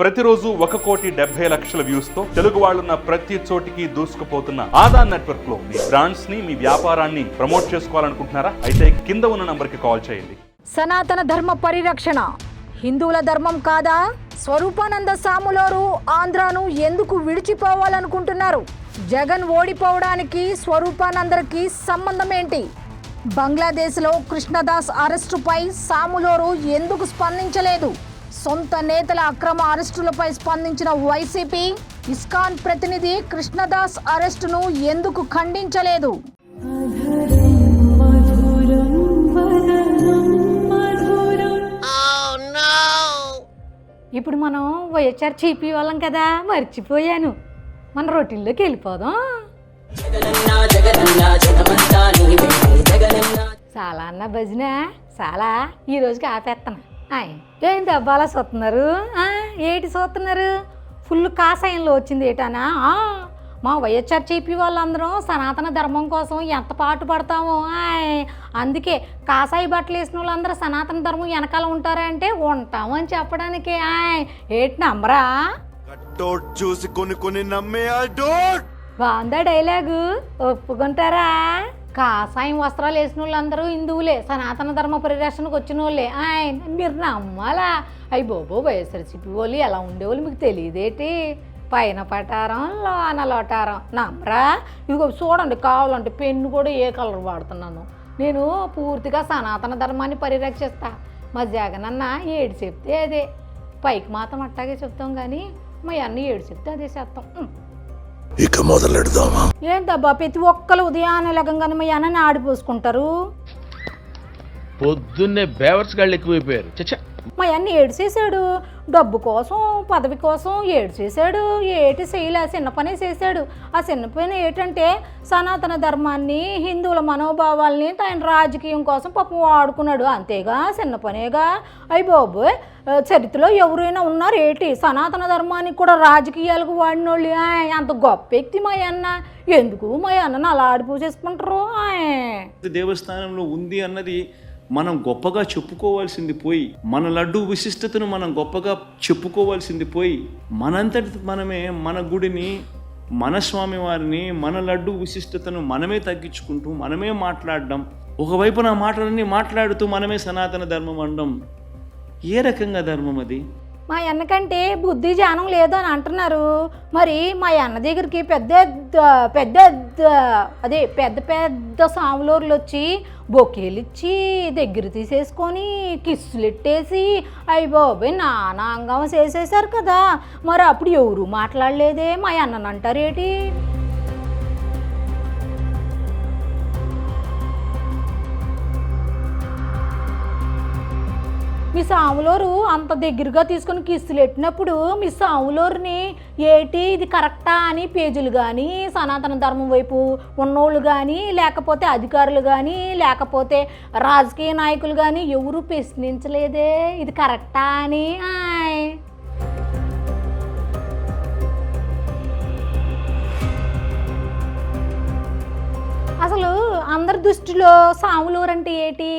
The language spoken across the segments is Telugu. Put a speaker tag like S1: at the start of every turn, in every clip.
S1: ప్రతిరోజు ఒక కోటి డెబ్బై లక్షల వ్యూస్తో తెలుగు వాళ్ళున్న ప్రతి చోటికి దూసుకుపోతున్న ఆధార్ నెట్వర్క్లో మీ బ్రాండ్స్ని మీ వ్యాపారాన్ని ప్రమోట్ చేసుకోవాలనుకుంటున్నారా? అయితే కింద ఉన్న నంబర్కి కాల్ చేయండి.
S2: సనాతన ధర్మ పరిరక్షణ. హిందువుల ధర్మం కాదా? స్వరూపానంద సాములోరు ఆంధ్రాను ఎందుకు విడిచిపోవాలనుకుంటున్నారు? జగన్ ఓడిపోవడానికి స్వరూపానందరికి సంబంధం ఏంటి? బంగ్లాదేశ్లో కృష్ణదాస్ అరెస్టుపై సాములోరు ఎందుకు స్పందించలేదు? సొంత నేతల అక్రమ అరెస్టులపై స్పందించిన వైసీపీ ఇస్కాన్ ప్రతినిధి కృష్ణదాస్ అరెస్టును ఎందుకు ఖండించలేదు? ఇప్పుడు మనం వైఎస్ఆర్ చీపీ వాళ్ళం కదా మర్చిపోయాను. మన రొటీన్లోకి వెళ్ళిపోదాం. చాలా అన్న భజన చాలా ఈ రోజుకి ఆపేస్తాను ఆయ్, ఏంటి అబ్బాలా చూస్తున్నారు ఏంటి చూస్తున్నారు ఫుల్ కాషాయంలో వచ్చింది ఏటానా? మా వైఎస్ఆర్ చెప్పి వాళ్ళందరం సనాతన ధర్మం కోసం ఎంత పాటు పడతామో. ఆయ్, అందుకే కాషాయి బట్టలు వేసిన వాళ్ళందరూ సనాతన ధర్మం వెనకాల ఉంటారా అంటే ఉంటాము అని చెప్పడానికి. ఆయ్ ఏంటి నమ్మరా?
S3: చూసి కొన్ని కొన్ని నమ్మే
S2: బాగుందా డైలాగు ఒప్పుకుంటారా? కాషాయం వస్త్రాలు వేసిన వాళ్ళందరూ హిందువులే సనాతన ధర్మ పరిరక్షణకు వచ్చిన వాళ్ళే ఆయన మీరు నమ్మాలా? అయ్యి బాబో వైఎస్ఆర్సీపీ వాళ్ళు ఎలా ఉండేవాళ్ళు మీకు తెలియదేటి? పైన పటారం లోన లోటారం. నమ్మరా? ఇదిగో చూడండి కావాలంటే పెన్ను కూడా ఏ కలర్ వాడుతున్నాను. నేను పూర్తిగా సనాతన ధర్మాన్ని పరిరక్షిస్తా. మా జగనన్న ఏడు చెప్తే అదే. పైకి మాత్రం అట్టాగే చెప్తాం కానీ మా అన్న ఏడు చెప్తే అదే చేస్తాం.
S3: ఇక మొదలెడదామా?
S2: ఏంటబ్బా ప్రతి ఒక్కరు ఉదయాన్నే లగంగానే మా అన్నని ఆడిపోసుకుంటారు?
S4: పొద్దున్నే బేవర్స్ గాళ్ళు ఎక్కువైపోయారు. చచ్చా.
S2: మా అన్న చేశాడు డబ్బు కోసం పదవి కోసం ఏడు చేశాడు ఏటి చేయలే ఆ చిన్న పని చేశాడు. ఆ చిన్న పని ఏంటంటే సనాతన ధర్మాన్ని హిందువుల మనోభావాల్ని తన రాజకీయం కోసం పాపం వాడుకున్నాడు. అంతేగా చిన్న పనేగా. అయ్యి బాబు చరిత్రలో ఎవరైనా ఉన్నారు ఏటి? సనాతన ధర్మానికి కూడా రాజకీయాలకు వాడినోళ్ళు. అంత గొప్ప వ్యక్తి మా అన్న. ఎందుకు మా అన్నను అలా ఆడిపోసేసుకుంటారు? ఆయ్.
S5: దేవస్థానంలో ఉంది అన్నది మనం గొప్పగా చెప్పుకోవాల్సింది పోయి మన లడ్డు విశిష్టతను మనం గొప్పగా చెప్పుకోవాల్సింది పోయి మనంతటి మనమే మన గుడిని మన స్వామి వారిని మన లడ్డు విశిష్టతను మనమే తగ్గించుకుంటూ మనమే మాట్లాడడం ఒకవైపు నా మాటలన్నీ మాట్లాడుతూ మనమే సనాతన ధర్మం అనడం ఏ రకంగా ధర్మం అది?
S2: మా అన్నకంటే బుద్ధి జ్ఞానం లేదు అని అంటున్నారు. మరి మా అన్న దగ్గరికి పెద్ద పెద్ద అదే పెద్ద పెద్ద సాములోర్లు వచ్చి బొకేలు ఇచ్చి దగ్గర తీసేసుకొని కిస్సులు ఇట్టేసి అయ్యి బాబోయ్ నానాంగం చేసేసారు కదా. మరి అప్పుడు ఎవరు మాట్లాడలేదే? మా అన్నని మీ సాములోరు అంత దగ్గరగా తీసుకొని కిస్తులు పెట్టినప్పుడు మీ సాములోరుని ఏటి ఇది కరెక్టా అని పేజీలు కానీ సనాతన ధర్మం వైపు ఉన్నోళ్ళు కానీ లేకపోతే అధికారులు కానీ లేకపోతే రాజకీయ నాయకులు కానీ ఎవరు ప్రశ్నించలేదే. ఇది కరెక్టా అని? ఆయ్. అసలు అందరి దృష్టిలో సాములూరు అంటే ఏంటి?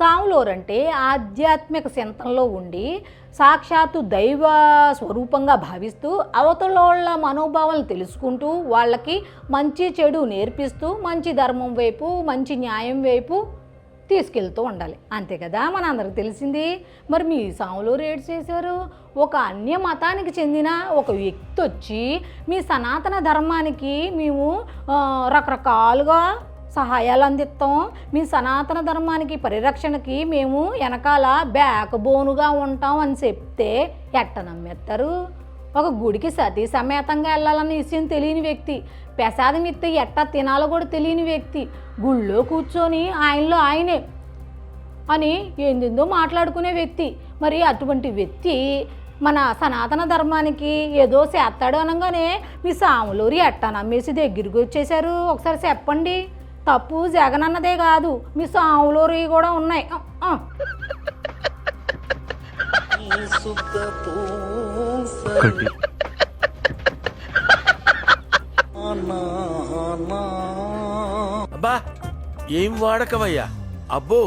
S2: సాములూరు అంటే ఆధ్యాత్మిక చింతనలో ఉండి సాక్షాత్తు దైవ స్వరూపంగా భావిస్తూ అవతలోళ్ళ మనోభావాలను తెలుసుకుంటూ వాళ్ళకి మంచి చెడు నేర్పిస్తూ మంచి ధర్మం వైపు మంచి న్యాయం వైపు తీసుకెళ్తూ ఉండాలి. అంతే కదా? మన అందరికి తెలిసింది. మరి మీ సాములో ఏడు చేశారు? ఒక అన్య మతానికి చెందిన ఒక వ్యక్తి వచ్చి మీ సనాతన ధర్మానికి మేము రకరకాలుగా సహాయాలు అందిస్తాం. మీ సనాతన ధర్మానికి పరిరక్షణకి మేము వెనకాల బ్యాక్ బోనుగా ఉంటాం అని చెప్తే ఎట్ట నమ్మేస్తారు ఒక గుడికి సతీ సమేతంగా వెళ్ళాలన్న విషయం తెలియని వ్యక్తి ప్రసాదం ఇస్తే ఎట్టా తినాలో కూడా తెలియని వ్యక్తి గుళ్ళో కూర్చొని ఆయనలో ఆయనే అని ఏందిందో మాట్లాడుకునే వ్యక్తి. మరి అటువంటి వ్యక్తి మన సనాతన ధర్మానికి ఏదో చేస్తాడు అనగానే మీ సాములూరి ఎట్ట నమ్మేసి దగ్గరికి వచ్చేసారు ఒకసారి చెప్పండి. తప్పు జగన్ అన్నదే కాదు మీ సాములూరి కూడా ఉన్నాయి.
S4: అబ్బా ఏం వాడకవయ్యా అబ్బో.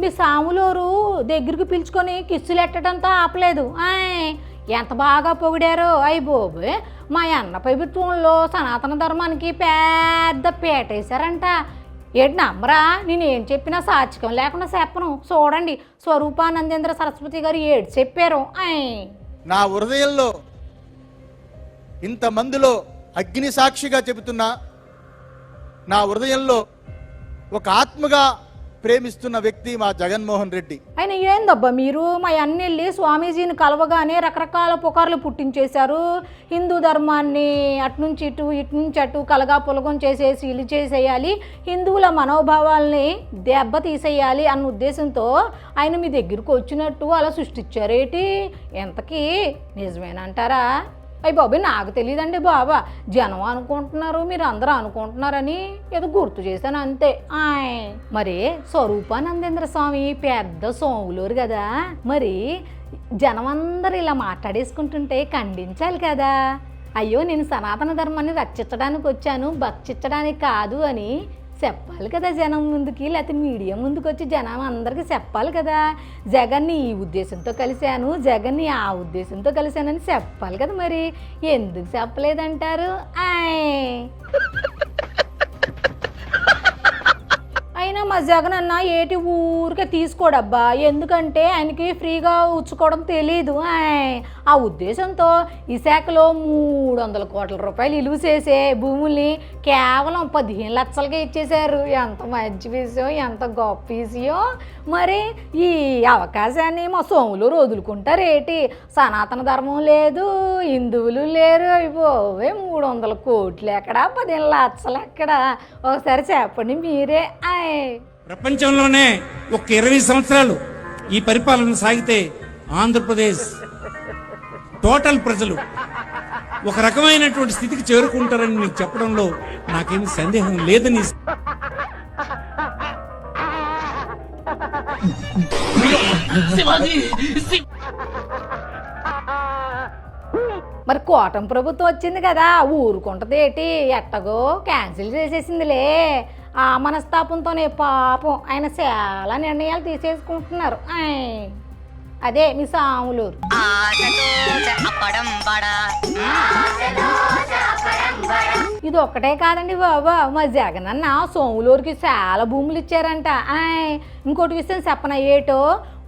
S2: మీ సాములోరు దగ్గరికి పిలుచుకొని కిస్సులు ఎట్టడంతో ఆపలేదు. ఆయ్ ఎంత బాగా పొగిడారో అయ్యి బాబు మా అన్న ప్రభుత్వంలో సనాతన ధర్మానికి పెద్ద పేట వేశారంట. ఏంటి నమ్మరా? నేను ఏం చెప్పినా సాచికం లేకుండా చెప్పను. చూడండి స్వరూపానందేంద్ర సరస్వతి గారు ఏడు చెప్పారు. ఆయ్
S6: నా హృదయంలో ఇంతమందిలో అగ్ని సాక్షిగా చెబుతున్నా నా హృదయంలో ఒక ఆత్మగా ప్రేమిస్తున్న వ్యక్తి మా జగన్మోహన్ రెడ్డి.
S2: ఆయన ఏందబ్బా మీరు? మా అన్నెళ్ళి స్వామీజీని కలవగానే రకరకాల పుకార్లు పుట్టించేశారు. హిందూ ధర్మాన్ని అట్నుంచి ఇటు ఇటు నుంచి అటు కలగా పులగం చేసేసి ఇల్లు చేసేయాలి హిందువుల మనోభావాల్ని దెబ్బ తీసేయాలి అన్న ఉద్దేశంతో ఆయన మీ దగ్గరికి వచ్చినట్టు అలా సృష్టించారేటి? ఎంతకీ నిజమేనంటారా? అయ్యి బాబాయ్ నాకు తెలియదండి బాబా. జనం అనుకుంటున్నారు మీరు అందరూ అనుకుంటున్నారని ఏదో గుర్తు చేశాను అంతే. ఆయ్ మరి స్వరూపానందేంద్ర స్వామి పెద్ద సోములూరు కదా. మరి జనం అందరూ ఇలా మాట్లాడేసుకుంటుంటే ఖండించాలి కదా. అయ్యో నేను సనాతన ధర్మాన్ని రక్షించడానికి వచ్చాను భక్షించడానికి కాదు అని చెప్పాలి కదా జనం ముందుకి లేకపోతే మీడియా ముందుకు వచ్చి జనం అందరికీ చెప్పాలి కదా. జగన్ని ఈ ఉద్దేశంతో కలిశాను జగన్ని ఆ ఉద్దేశంతో కలిశానని చెప్పాలి కదా మరి. ఎందుకు చెప్పలేదంటారు? ఆయ్. అయినా మా జగన్ అన్న ఏటి ఊరికే తీసుకోడబ్బా. ఎందుకంటే ఆయనకి ఫ్రీగా ఉచ్చుకోవడం తెలీదు. ఆయ్. ఆ ఉద్దేశంతో ఈ మూడు వందల కోట్ల రూపాయలు ఇలువ చేసే భూముల్ని కేవలం పదిహేను లక్షలకే ఇచ్చేశారు. ఎంత మంచి విషయం ఎంత గొప్ప విషయం. మరి ఈ అవకాశాన్ని మా సోములు వదులుకుంటారేటి సనాతన ధర్మం లేదు హిందువులు లేరు. అయిపోవే మూడు వందల కోట్లు ఎక్కడా పదిహేను లక్షలు ఎక్కడా? ఒకసారి చెప్పండి మీరే. ఆయ్.
S7: ప్రపంచంలోనే ఒక ఇరవై సంవత్సరాలు ఈ పరిపాలన సాగితే ఆంధ్రప్రదేశ్ టోటల్ ప్రజలు ఒక రకమైనటువంటి స్థితికి చేరుకుంటారని మీకు చెప్పడంలో నాకేమి సందేహం లేదని
S2: మరి కూటమి ప్రభుత్వం వచ్చింది కదా ఊరుకుంటది ఏంటి? ఎట్టగో క్యాన్సిల్ చేసేసిందిలే. ఆ మనస్తాపంతోనే పాపం. ఆయన చాలా నిర్ణయాలు తీసేసుకుంటున్నారు. ఆయ్. అదే మీ సాములూరు ఇది ఒక్కటే కాదండి బాబా మా జగనన్న సోములూరుకి చాలా భూములు ఇచ్చారంట. ఆయ్ ఇంకోటి విషయం చెప్పన ఏటో?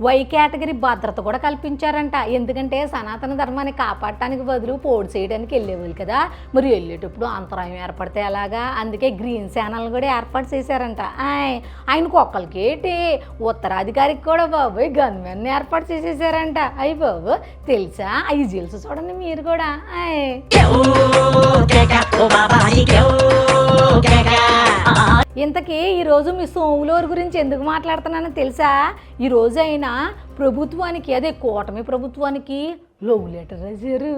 S2: వై కేటగిరీ భద్రత కూడా కల్పించారంట. ఎందుకంటే సనాతన ధర్మాన్ని కాపాడటానికి బదులు పోడు చేయడానికి వెళ్ళేవాళ్ళు కదా. మరి వెళ్ళేటప్పుడు అంతరాయం ఏర్పడితే ఎలాగా? అందుకే గ్రీన్ ఛానల్ కూడా ఏర్పాటు చేశారంట. ఆయ్ ఆయనకు ఒక్కరికి ఉత్తరాధికారికి కూడా బాబోయ్ గన్మెన్ ఏర్పాటు చేసేసారంట. అయ్యి బాబు తెలుసా? అవి తెలుసు చూడండి మీరు కూడా. ఆయ్. ఇంతకీ ఈరోజు మీ సోములూరు గురించి ఎందుకు మాట్లాడుతున్నానో తెలుసా? ఈ రోజు అయినా ప్రభుత్వానికి అదే కూటమి ప్రభుత్వానికి లవ్ లెటర్ రాశారు.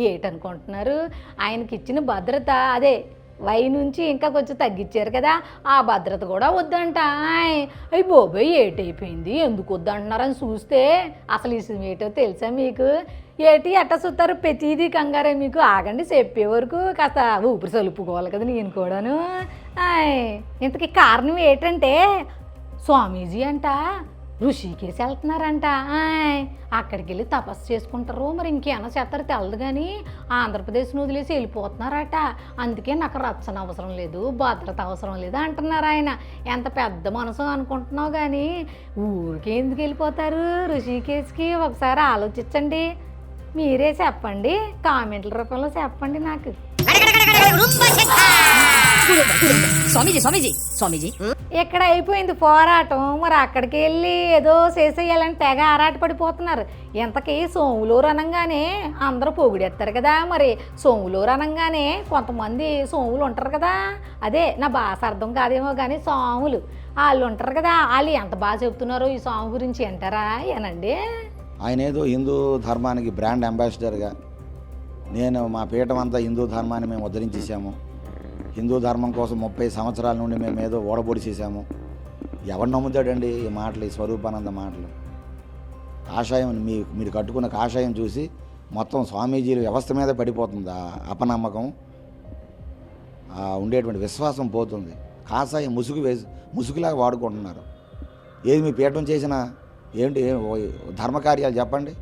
S2: ఏటనుకుంటున్నారు? ఆయనకి ఇచ్చిన భద్రత అదే వై నుంచి ఇంకా కొంచెం తగ్గించారు కదా ఆ భద్రత కూడా వద్దంట. ఆయ్ అయ్యి బాబోయ్ ఏటైపోయింది? ఎందుకు వద్దంటున్నారని చూస్తే అసలు ఈ ఏటో తెలుసా మీకు? ఏటి ఎట్ట చూస్తారు ప్రతిదీ కంగారే మీకు. ఆగండి చెప్పే వరకు కాస్త ఊపిరి సలుపుకోవాలి కదా నేను కూడాను. ఆయ్ ఇంతకీ కారణం ఏంటంటే స్వామీజీ అంట. ఋషికేశ్ వెళ్తున్నారంట. ఆయ్ అక్కడికి వెళ్ళి తపస్సు చేసుకుంటారు. మరి ఇంకేమైనా చేస్తారు? తెలదు కానీ ఆంధ్రప్రదేశ్ను వదిలేసి వెళ్ళిపోతున్నారట. అందుకే నాకు రక్షణ అవసరం లేదు భద్రత అవసరం లేదు అంటున్నారు ఆయన. ఎంత పెద్ద మనసు అనుకుంటున్నావు కానీ ఊరికి ఎందుకు వెళ్ళిపోతారు ఋషికేశ్కి? ఒకసారి ఆలోచించండి. మీరే చెప్పండి. కామెంట్ల రూపంలో చెప్పండి నాకు.
S8: స్వామీజీ స్వామీజీ స్వామీజీ.
S2: ఇక్కడ అయిపోయింది పోరాటం. మరి అక్కడికి వెళ్ళి ఏదో చేసేయాలని తెగ ఆరాట పడిపోతున్నారు. ఇంతకీ సోములూరు అనగానే అందరూ పొగిడేస్తారు కదా మరి. సోములూరు అనగానే కొంతమంది సోములు ఉంటారు కదా. అదే నా భాష అర్థం కాదేమో కానీ సోములు. వాళ్ళు ఉంటారు కదా వాళ్ళు ఎంత బాగా చెప్తున్నారో ఈ సోము గురించి అంటారా ఏనండి?
S9: ఆయన ఏదో హిందూ ధర్మానికి బ్రాండ్ అంబాసిడర్గా. నేను మా పీఠం అంతా హిందూ ధర్మాన్ని మేము ఉద్ధరించేసాము హిందూ ధర్మం కోసం ముప్పై సంవత్సరాల నుండి మేము ఏదో ఓడబొడి చేసాము ఎవరు నమ్ముతాడండి ఈ మాటలు ఈ స్వరూపానంద మాటలు? కాషాయం మీ మీరు కట్టుకున్న కాషాయం చూసి మొత్తం స్వామీజీల వ్యవస్థ మీద పడిపోతుంది ఆ అపనమ్మకం ఉండేటువంటి విశ్వాసం పోతుంది. కాషాయం ముసుగు వేసి ముసుగులాగా వాడుకుంటున్నారు. ఏది మీ పీఠం చేసినా ఏంటి ధర్మకార్యాలు చెప్పండి?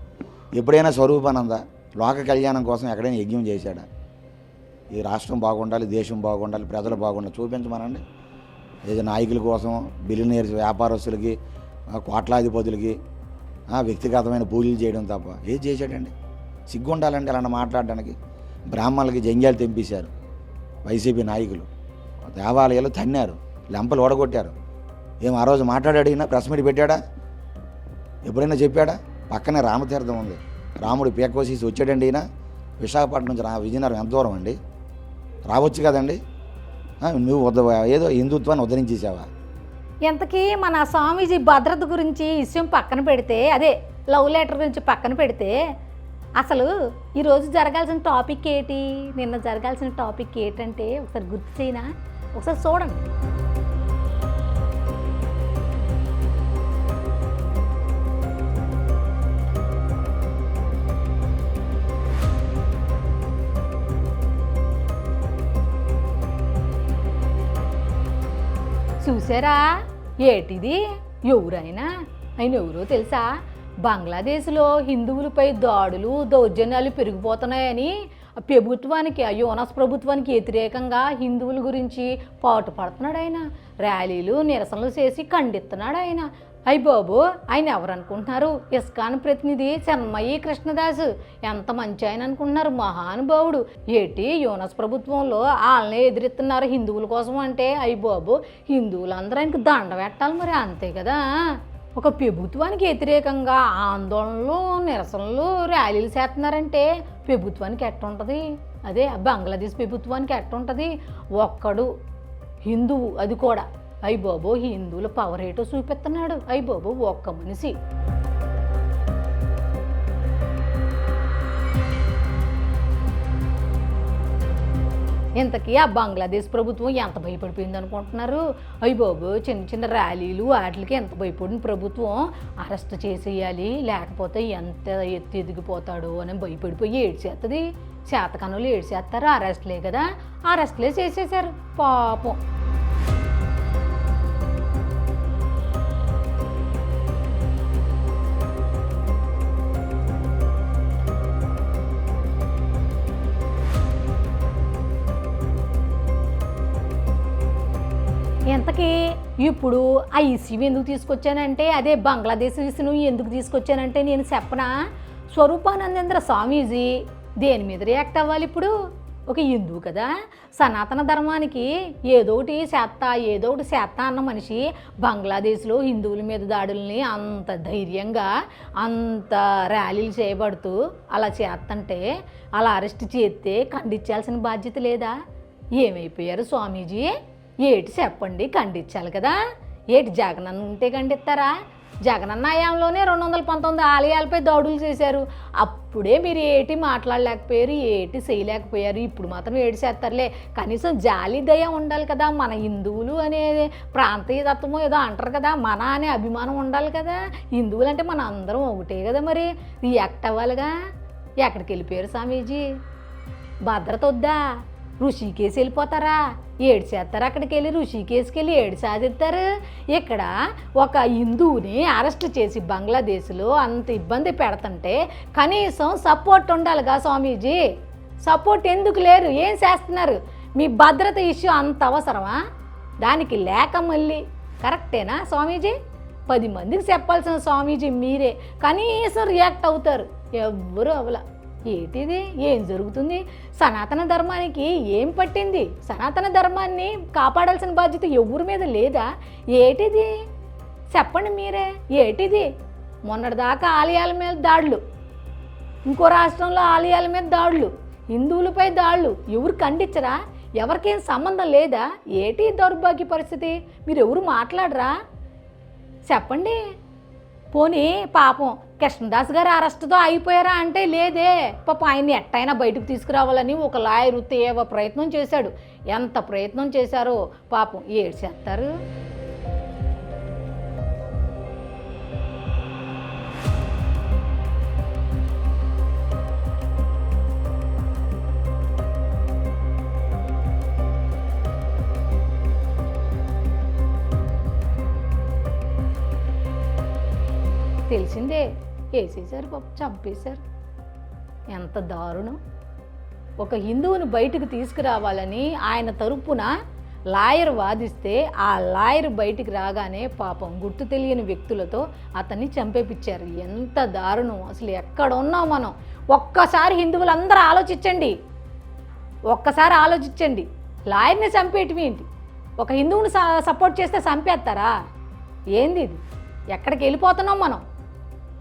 S9: ఎప్పుడైనా స్వరూపానంద లోక కళ్యాణం కోసం ఎక్కడైనా యజ్ఞం చేశాడా? ఈ రాష్ట్రం బాగుండాలి దేశం బాగుండాలి ప్రజలు బాగుండాలి. చూపించమనండి. ఏదో నాయకుల కోసం బిలినీర్స్ వ్యాపారస్తులకి కోట్లాధిపతులకి వ్యక్తిగతమైన పూజలు చేయడం తప్ప ఏది చేశాడండి సిగ్గు ఉండాలండి అలా మాట్లాడడానికి. బ్రాహ్మణులకి జంజాలు తెంపేశారు వైసీపీ నాయకులు. దేవాలయాలు తన్నారు లెంపలు ఓడగొట్టారు. ఏం ఆ రోజు మాట్లాడాడు ఈయన ప్రెస్ మీట్ పెట్టాడా? ఎప్పుడైనా చెప్పాడా? పక్కనే రామతీర్థం ఉంది. రాముడు పేకోసేసి వచ్చాడండి ఈయన. విశాఖపట్నం నుంచి రా విజయనగరం ఎంత దూరం అండి? రావచ్చు కదండి. నువ్వు వద్ద ఏదో హిందుత్వాన్ని ఉద్ధరించేసావా?
S2: ఇంతకీ మన స్వామీజీ భద్రత గురించి విషయం పక్కన పెడితే అదే లవ్ లెటర్ గురించి పక్కన పెడితే అసలు ఈరోజు జరగాల్సిన టాపిక్ ఏంటి? నిన్న జరగాల్సిన టాపిక్ ఏంటంటే ఒకసారి గుర్తు చేయనా? ఒకసారి చూడండి. చూసారా? ఏటిది? ఎవరైనా? ఆయన ఎవరో తెలుసా? బంగ్లాదేశ్లో హిందువులపై దాడులు దౌర్జన్యాలు పెరిగిపోతున్నాయని ప్రభుత్వానికి యోనస్ ప్రభుత్వానికి వ్యతిరేకంగా హిందువుల గురించి పాటు పడుతున్నాడు ఆయన. ర్యాలీలు నిరసనలు చేసి ఖండిస్తున్నాడు ఆయన. అయ్య బాబు ఆయన ఎవరు అనుకుంటున్నారు ఇస్కాన్ ప్రతినిధి చెన్మయ్యి కృష్ణదాస్. ఎంత మంచి ఆయన అనుకుంటున్నారు? మహానుభావుడు. ఏటి యోనస్ ప్రభుత్వంలో వాళ్ళనే ఎదిరిస్తున్నారు హిందువుల కోసం అంటే? అయ్య బాబు హిందువులందరూ ఆయనకు దండ పెట్టాలి మరి అంతే కదా? ఒక ప్రభుత్వానికి వ్యతిరేకంగా ఆందోళనలు నిరసనలు ర్యాలీలు చేస్తున్నారంటే ప్రభుత్వానికి ఎట్టుంటుంది అదే బంగ్లాదేశ్ ప్రభుత్వానికి ఎట్టుంటుంది ఒక్కడు హిందువు అది కూడా. అయ్యబాబో ఈ హిందువుల పవర్ ఏటో చూపిస్తున్నాడు అయ్య బాబు ఒక్క మనిషి. ఇంతకీ ఆ బంగ్లాదేశ్ ప్రభుత్వం ఎంత భయపడిపోయింది అనుకుంటున్నారు? అయ్య బాబు చిన్న చిన్న ర్యాలీలు వాటికి ఎంత భయపడిన ప్రభుత్వం? అరెస్ట్ చేసేయాలి లేకపోతే ఎంత ఎత్తి ఎదిగిపోతాడు అని భయపడిపోయి ఏడ్చేస్తుంది చేతకనులు ఏడ్చేస్తారు అరెస్ట్లే కదా. అరెస్ట్లే చేసేసారు పాపం. ఎంతకీ ఇప్పుడు ఆ ఇసివి ఎందుకు తీసుకొచ్చానంటే అదే బంగ్లాదేశ్ ఇసును ఎందుకు తీసుకొచ్చానంటే నేను చెప్పనా? స్వరూపానందేంద్ర స్వామీజీ దేని మీద రియాక్ట్ అవ్వాలి ఇప్పుడు? ఒక హిందువు కదా. సనాతన ధర్మానికి ఏదో ఒకటి చేత్తా ఏదో ఒకటి చేత్తా అన్న మనిషి బంగ్లాదేశ్లో హిందువుల మీద దాడుల్ని అంత ధైర్యంగా అంత ర్యాలీలు చేయబడుతూ అలా చేస్తంటే అలా అరెస్ట్ చేస్తే ఖండించాల్సిన బాధ్యత లేదా? ఏమైపోయారు స్వామీజీ? ఏటి చెప్పండి ఖండించాలి కదా? ఏటి జగనన్న ఉంటే ఖండిస్తారా? జగనన్న హయాంలోనే రెండు వందల పంతొమ్మిది ఆలయాలపై దాడులు చేశారు. అప్పుడే మీరు ఏటి మాట్లాడలేకపోయారు ఏటి చేయలేకపోయారు ఇప్పుడు మాత్రం ఏటి చేస్తారులే. కనీసం జాలి దయ ఉండాలి కదా మన హిందువులు అనే ప్రాంతీయ తత్వమో ఏదో అంటారు కదా మన అనే అభిమానం ఉండాలి కదా. హిందువులు అంటే మన అందరం ఒకటే కదా మరి. రియాక్ట్ అవ్వాలిగా. ఎక్కడికి వెళ్ళిపోయారు స్వామీజీ? భద్రత వద్దా? ఋషికేసి వెళ్ళిపోతారా? ఏడు చేస్తారు అక్కడికి వెళ్ళి ఋషికేశ్కి వెళ్ళి ఏడు సాధిస్తారు ఇక్కడ ఒక హిందువుని అరెస్ట్ చేసి బంగ్లాదేశ్లో అంత ఇబ్బంది పెడుతుంటే కనీసం సపోర్ట్ ఉండాలిగా స్వామీజీ. సపోర్ట్ ఎందుకు లేరు? ఏం చేస్తున్నారు? మీ భద్రత ఇష్యూ అంత అవసరమా? దానికి లేక మళ్ళీ. కరెక్టేనా స్వామీజీ? పది మందికి చెప్పాల్సిన స్వామీజీ మీరే. కనీసం రియాక్ట్ అవుతారు. ఎవ్వరూ అవలా. ఏంటిది? ఏం జరుగుతుంది? సనాతన ధర్మానికి ఏం పట్టింది? సనాతన ధర్మాన్ని కాపాడాల్సిన బాధ్యత ఎవరి మీద లేదా? ఏటిది? చెప్పండి మీరే. ఏటిది? మొన్నటిదాకా ఆలయాల మీద దాడులు. ఇంకో రాష్ట్రంలో ఆలయాల మీద దాడులు. హిందువులపై దాడులు. ఎవరు ఖండించరా? ఎవరికేం సంబంధం లేదా? ఏటి దౌర్భాగ్య పరిస్థితి? మీరు ఎవరు మాట్లాడరా? చెప్పండి. పోనీ పాపం కృష్ణదాస్ గారు అరెస్ట్తో అయిపోయారా అంటే లేదే. పాప ఆయన్ని ఎట్టయినా బయటకు తీసుకురావాలని ఒక లాయరు తీవ్ర ప్రయత్నం చేశాడు. ఎంత ప్రయత్నం చేశారో పాపం ఏడు చేస్తారు తెలిసిందే. వేసేసారు పాప చంపేశారు. ఎంత దారుణం. ఒక హిందువుని బయటకు తీసుకురావాలని ఆయన తరపున లాయర్ వాదిస్తే ఆ లాయర్ బయటికి రాగానే పాపం గుర్తు తెలియని వ్యక్తులతో అతన్ని చంపేపించారు ఎంత దారుణం. అసలు ఎక్కడ ఉన్నాం మనం? ఒక్కసారి హిందువులందరూ ఆలోచించండి. ఒక్కసారి ఆలోచించండి. లాయర్ని చంపేయటం ఏంటి? ఒక హిందువుని స- సపోర్ట్ చేస్తే చంపేస్తారా? ఏంది ఇది? ఎక్కడికి వెళ్ళిపోతున్నాం మనం?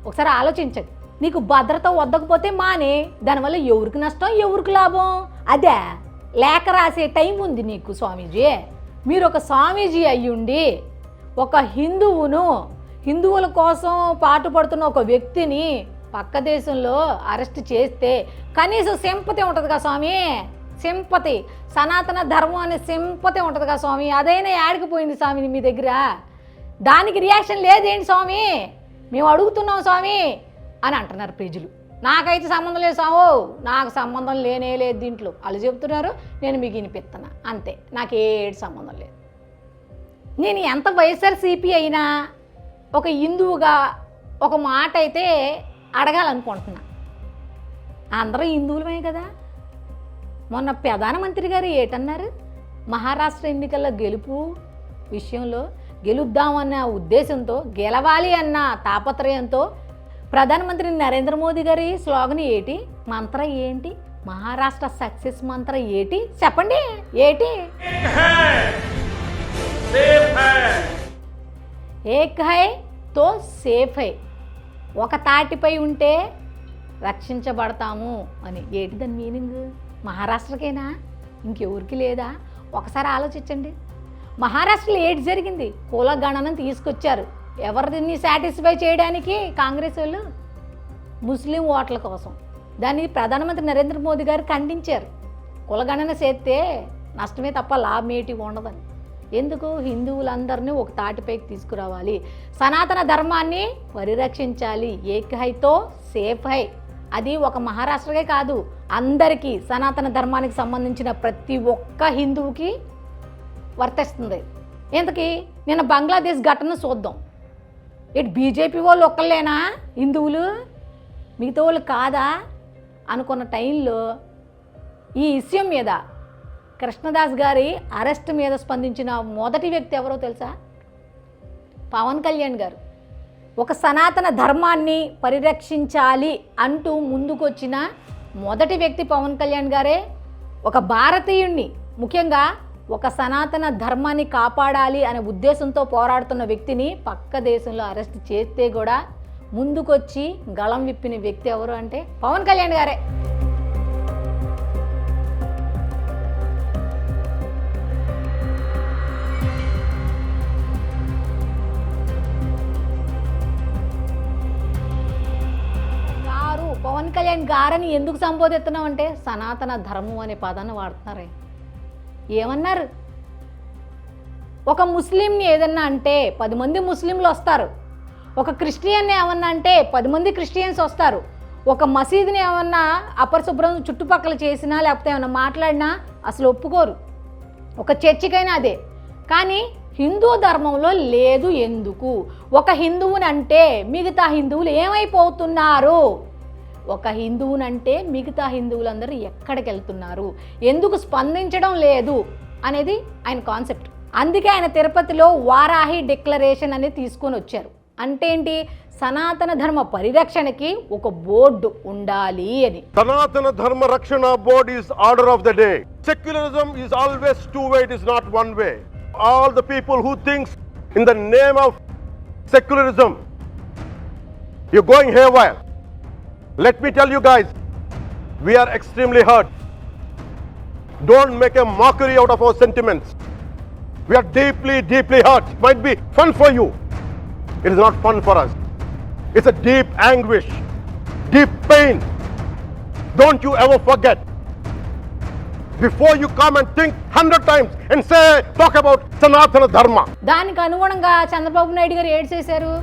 S2: ఒకసారి ఆలోచించండి. నీకు భద్రత వద్దకపోతే మానే దానివల్ల ఎవరికి నష్టం ఎవరికి లాభం? అదే లేఖ రాసే టైం ఉంది నీకు స్వామీజీ. మీరు ఒక స్వామీజీ అయ్యుండి ఒక హిందువును హిందువుల కోసం పాటుపడుతున్న ఒక వ్యక్తిని పక్క దేశంలో అరెస్ట్ చేస్తే కనీసం సింపతి ఉంటుంది కదా స్వామి. సింపతి సనాతన ధర్మం అనే సింపతి ఉంటుంది కదా స్వామి. అదైనా యాడికిపోయింది స్వామి మీ దగ్గర? దానికి రియాక్షన్ లేదేంటి స్వామి? మేము అడుగుతున్నాం స్వామి అని అంటున్నారు ప్రజలు. నాకైతే సంబంధం లేదు సాము నాకు సంబంధం లేనే లేదు దీంట్లో. వాళ్ళు చెబుతున్నారు నేను మీకు వినిపిస్తున్నా అంతే నాకు ఏడు సంబంధం లేదు. నేను ఎంత వైఎస్ఆర్సీపీ అయినా ఒక హిందువుగా ఒక మాట అయితే అడగాలనుకుంటున్నా. అందరూ హిందువులమే కదా. మొన్న ప్రధానమంత్రి గారు ఏటన్నారు? మహారాష్ట్ర ఎన్నికల్లో గెలుపు విషయంలో గెలుద్దామన్న ఉద్దేశంతో గెలవాలి అన్న తాపత్రయంతో ప్రధానమంత్రి నరేంద్ర మోదీ గారి స్లోగన్ ఏటి? మంత్ర ఏంటి? మహారాష్ట్ర సక్సెస్ మంత్ర ఏటి? చెప్పండి ఏటి? ఏక్ హై తో సేఫ్ హై. ఒక తాటిపై ఉంటే రక్షించబడతాము అని. ఏంటి దాని మీనింగ్? మహారాష్ట్రకేనా? ఇంకెవరికి లేదా? ఒకసారి ఆలోచించండి. మహారాష్ట్రలో ఏటి జరిగింది. కుల గణనం తీసుకొచ్చారు. ఎవరిని సాటిస్ఫై చేయడానికి కాంగ్రెస్ వాళ్ళు? ముస్లిం ఓట్ల కోసం. దాన్ని ప్రధానమంత్రి నరేంద్ర మోదీ గారు ఖండించారు. కులగణన చేస్తే నష్టమే తప్ప లాభమేటి ఉండదని. ఎందుకు? హిందువులందరినీ ఒక తాటిపైకి తీసుకురావాలి. సనాతన ధర్మాన్ని పరిరక్షించాలి. ఏకహైతో సేఫ్ హై. అది ఒక మహారాష్ట్రకే కాదు. అందరికీ సనాతన ధర్మానికి సంబంధించిన ప్రతి ఒక్క హిందువుకి వర్తిస్తుంది. ఇంతకీ నిన్న బంగ్లాదేశ్ ఘటన చూద్దాం. ఇటు బీజేపీ వాళ్ళు ఒక్కళ్ళేనా? హిందువులు? మిగతా వాళ్ళు కాదా? అనుకున్న టైంలో ఈ విషయం మీద కృష్ణదాస్ గారి అరెస్ట్ మీద స్పందించిన మొదటి వ్యక్తి ఎవరో తెలుసా? పవన్ కళ్యాణ్ గారు. ఒక సనాతన ధర్మాన్ని పరిరక్షించాలి అంటూ ముందుకొచ్చిన మొదటి వ్యక్తి పవన్ కళ్యాణ్ గారే. ఒక భారతీయుణ్ణి ముఖ్యంగా ఒక సనాతన ధర్మాన్ని కాపాడాలి అనే ఉద్దేశంతో పోరాడుతున్న వ్యక్తిని పక్క దేశంలో అరెస్ట్ చేస్తే కూడా ముందుకొచ్చి గళం విప్పిన వ్యక్తి ఎవరు అంటే పవన్ కళ్యాణ్ గారే. గారు పవన్ కళ్యాణ్ గారని ఎందుకు సంబోధిస్తున్నాం అంటే సనాతన ధర్మం అనే పదాన్ని వాడుతున్నారే. ఏమన్నారు? ఒక ముస్లింని ఏదన్నా అంటే పది మంది ముస్లింలు వస్తారు. ఒక క్రిస్టియన్ని ఏమన్నా అంటే పది మంది క్రిస్టియన్స్ వస్తారు. ఒక మసీదుని ఏమన్నా అపరిశుభ్రం చుట్టుపక్కల చేసినా లేకపోతే ఏమన్నా మాట్లాడినా అసలు ఒప్పుకోరు. ఒక చర్చికైనా అదే. కానీ హిందూ ధర్మంలో లేదు ఎందుకు? ఒక హిందువుని అంటే మిగతా హిందువులు ఏమైపోతున్నారు? ఒక హిందువునంటే మిగతా హిందువులందరూ ఎక్కడికి వెళ్తున్నారు ఎందుకు స్పందించడం లేదు? అనేది ఆయన కాన్సెప్ట్. అందుకే ఆయన తిరుపతిలో వారాహి డిక్లరేషన్ అనేది తీసుకొని వచ్చారు. అంటే ఏంటి? సనాతన ధర్మ పరిరక్షణకి ఒక బోర్డు ఉండాలి అని.
S10: సనాతన ధర్మ రక్షణ board is order of the day. Secularism is always two way it is not one way. All the people who thinks in the name of secularism. You going have wire. Me tell you guys, we are extremely hurt. Don't make a mockery out of our sentiments. We are deeply, deeply hurt. Might be fun for you. It is not fun for us. It's a deep anguish, deep pain. Don't you ever forget. Before you come and think hundred times and say, talk about Sanatana Dharma.
S2: దానికి అనుగుణంగా చంద్రబాబు నాయుడు గారు ఏడు చేశారు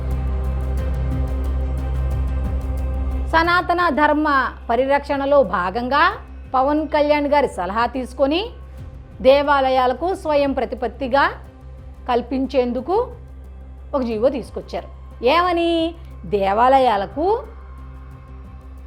S2: సనాతన ధర్మ పరిరక్షణలో భాగంగా పవన్ కళ్యాణ్ గారి సలహా తీసుకొని దేవాలయాలకు స్వయం ప్రతిపత్తిగా కల్పించేందుకు ఒక జీవో తీసుకొచ్చారు. ఏమని? దేవాలయాలకు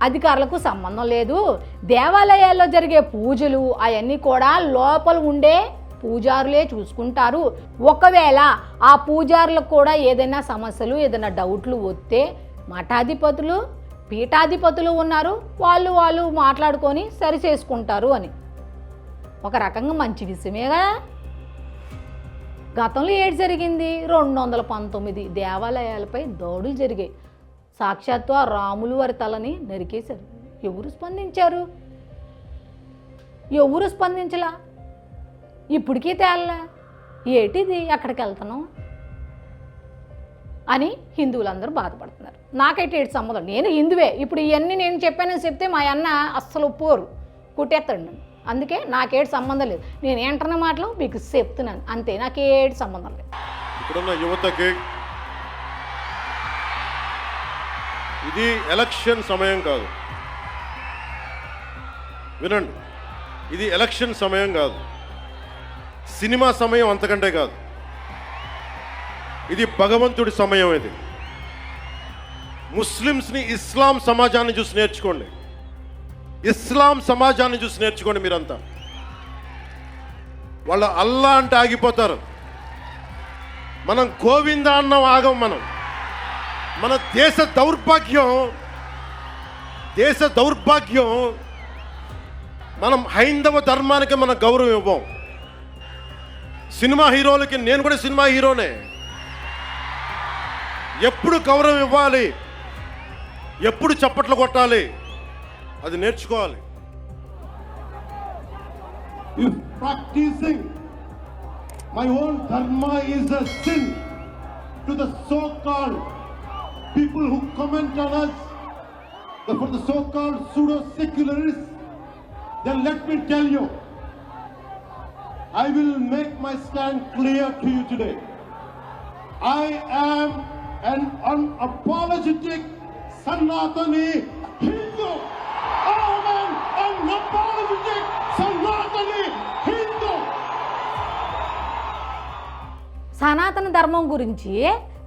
S2: అధికారులకు సంబంధం లేదు. దేవాలయాల్లో జరిగే పూజలు అవన్నీ కూడా లోపల ఉండే పూజారులే చూసుకుంటారు. ఒకవేళ ఆ పూజారులకు కూడా ఏదైనా సమస్యలు ఏదైనా డౌట్లు వస్తే మఠాధిపతులు పీఠాధిపతులు ఉన్నారు వాళ్ళు వాళ్ళు మాట్లాడుకొని సరి చేసుకుంటారు అని. ఒక రకంగా మంచి విషయమే కదా? గతంలో ఏడు జరిగింది? రెండు వందల పంతొమ్మిది దేవాలయాలపై దాడులు జరిగాయి. సాక్షాత్తు ఆ రాములు వారి తలని నరికేశారు. ఎవరు స్పందించారు? ఎవరు స్పందించలా? ఇప్పటికీ తేలలా? ఏటిది? ఎక్కడికి వెళ్తున్నాం అని హిందువులందరూ బాధపడుతున్నారు. నాకైతే ఏడు సంబంధం. నేను హిందువే. ఇప్పుడు ఇవన్నీ నేను చెప్పానని చెప్తే మా అన్న అస్సలు ఒప్పుకోరు. కుట్టేస్తాడు నన్ను. అందుకే నాకేటి సంబంధం లేదు. నేను ఏంటన్న మాటలు మీకు చెప్తున్నాను. అంతే. నాకేటి సంబంధం లేదు.
S10: ఇప్పుడున్న యువతకి ఇది ఎలక్షన్ సమయం కాదు. వినండి. ఇది ఎలక్షన్ సమయం కాదు. సినిమా సమయం అంతకంటే కాదు. ఇది భగవంతుడి సమయం ఇది. ముస్లిమ్స్ని ఇస్లాం సమాజాన్ని చూసి నేర్చుకోండి. ఇస్లాం సమాజాన్ని చూసి నేర్చుకోండి మీరంతా. వాళ్ళ అల్లా అంటే ఆగిపోతారు. మనం గోవింద అన్నం ఆగం మనం. మన దేశ దౌర్భాగ్యం దేశ దౌర్భాగ్యం మనం హైందవ ధర్మానికి మన గౌరవం ఇవ్వం. సినిమా హీరోలకి నేను కూడా సినిమా హీరోనే. ఎప్పుడు గౌరవం ఇవ్వాలి ఎప్పుడు చప్పట్లు కొట్టాలి అది నేర్చుకోవాలి If practicing my own dharma is a sin to the so-called people who comment on us, the, for the so-called pseudo-secularists, then let me tell you, I will make my stand clear to you today. I am an unapologetic Sanatani Hindu. I am an unapologetic Sanatani Hindu.
S2: సనాతన ధర్మం గురించి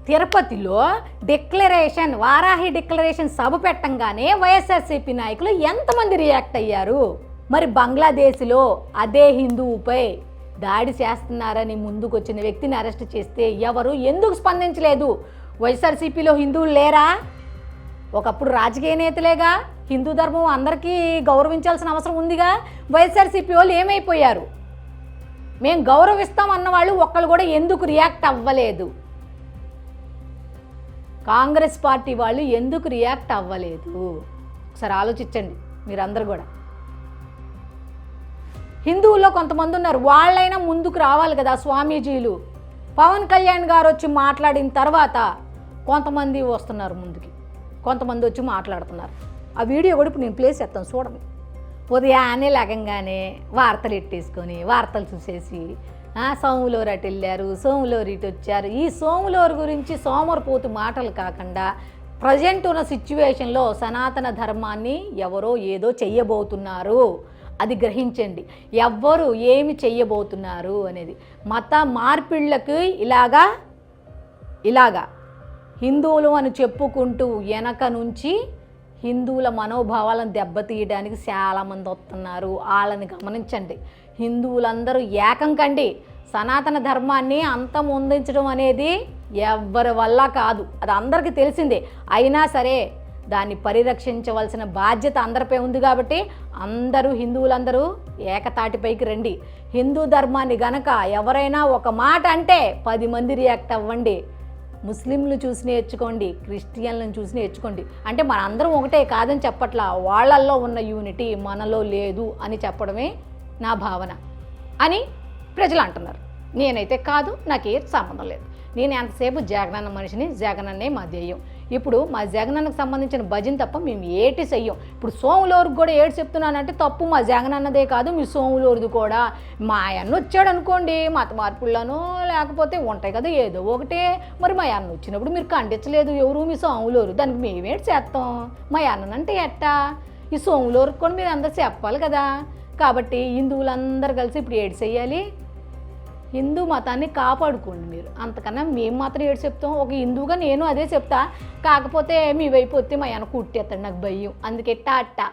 S2: తిరుపతిలో డిక్లరేషన్ వారాహి డిక్లరేషన్ సభ పెట్టంగానే వైఎస్ఆర్సీపీ నాయకులు ఎంతమంది రియాక్ట్ అయ్యారు మరి బంగ్లాదేశ్లో అదే హిందువుపై దాడి చేస్తున్నారని ముందుకొచ్చిన వ్యక్తిని అరెస్ట్ చేస్తే ఎవరు ఎందుకు స్పందించలేదు వైఎస్ఆర్సీపీలో హిందువులు లేరా? ఒకప్పుడు రాజకీయ నేతలేగా హిందూ ధర్మం అందరికీ గౌరవించాల్సిన అవసరం ఉందిగా? వైఎస్ఆర్సీపీ వాళ్ళు ఏమైపోయారు? మేము గౌరవిస్తాం అన్న వాళ్ళు ఒక్కళ్ళు కూడా ఎందుకు రియాక్ట్ అవ్వలేదు? కాంగ్రెస్ పార్టీ వాళ్ళు ఎందుకు రియాక్ట్ అవ్వలేదు? ఒకసారి ఆలోచించండి మీరందరూ కూడా. హిందువుల్లో కొంతమంది ఉన్నారు వాళ్ళైనా ముందుకు రావాలి కదా స్వామీజీలు. పవన్ కళ్యాణ్ గారు వచ్చి మాట్లాడిన తర్వాత కొంతమంది వస్తున్నారు ముందుకి కొంతమంది వచ్చి మాట్లాడుతున్నారు. ఆ వీడియో కూడా ఇప్పుడు నేను ప్లేస్ చేస్తాను చూడండి ఉదయాన్నే లేకంగానే వార్తలు ఎట్టేసుకొని వార్తలు చూసేసి సోములోరు అటు వెళ్ళారు సోములోరు ఇటు వచ్చారు. ఈ సోములోరు గురించి సోమరిపోతు మాటలు కాకుండా ప్రజెంట్ ఉన్న సిచ్యువేషన్లో సనాతన ధర్మాన్ని ఎవరో ఏదో చెయ్యబోతున్నారు. అది గ్రహించండి. ఎవ్వరు ఏమి చెయ్యబోతున్నారు అనేది. మత మార్పిళ్ళకి ఇలాగా ఇలాగా హిందువులు అని చెప్పుకుంటూ వెనక నుంచి హిందువుల మనోభావాలను దెబ్బతీయడానికి చాలామంది వస్తున్నారు. వాళ్ళని గమనించండి. హిందువులందరూ ఏకం కండి. సనాతన ధర్మాన్ని అంతమొందించడం అనేది ఎవ్వరి వల్ల కాదు. అది అందరికీ తెలిసిందే. అయినా సరే దాన్ని పరిరక్షించవలసిన బాధ్యత అందరిపై ఉంది కాబట్టి అందరూ హిందువులందరూ ఏకతాటిపైకి రండి. హిందూ ధర్మాన్ని గనక ఎవరైనా ఒక మాట అంటే పది మంది రియాక్ట్ అవ్వండి. ముస్లింలు చూసి నేర్చుకోండి క్రిస్టియన్లను చూసి నేర్చుకోండి. అంటే మనందరం ఒకటే కాదని చెప్పట్లా వాళ్ళల్లో ఉన్న యూనిటీ మనలో లేదు అని చెప్పడమే నా భావన అని ప్రజలు అంటున్నారు. నేనైతే కాదు నాకే సంబంధం లేదు. నేను ఎంతసేపు జగనన్న మనిషిని జగనన్నే మా ధ్యేయం. ఇప్పుడు మా జగనన్నకు సంబంధించిన భజన తప్ప మేము ఏటి చెయ్యం. ఇప్పుడు సోములూరుకు కూడా ఏడు చెప్తున్నానంటే తప్పు మా జగనన్నదే కాదు మీ సోములూరుది కూడా. మా అన్న వచ్చాడు అనుకోండి మత మార్పుల్లోనూ లేకపోతే ఉంటాయి కదా ఏదో ఒకటే. మరి మా అన్న వచ్చినప్పుడు మీరు ఖండించలేదు ఎవరు మీ సోములూరు? దానికి మేమేటి చేస్తాం? మా అన్ననంటే ఎట్టా? ఈ సోములూరుకు కూడా మీరు అందరు చెప్పాలి కదా. కాబట్టి హిందువులందరూ కలిసి ఇప్పుడు ఏడు చేయాలి హిందూ మతాన్ని కాపాడుకోండి మీరు. అంతకన్నా మేము మాత్రం ఏడు చెప్తాం. ఒక హిందువుగా నేను అదే చెప్తా. కాకపోతే మీ వైపు వస్తే మా వెనక కుట్టేస్తాడు నాకు భయం. అందుకే టాటా.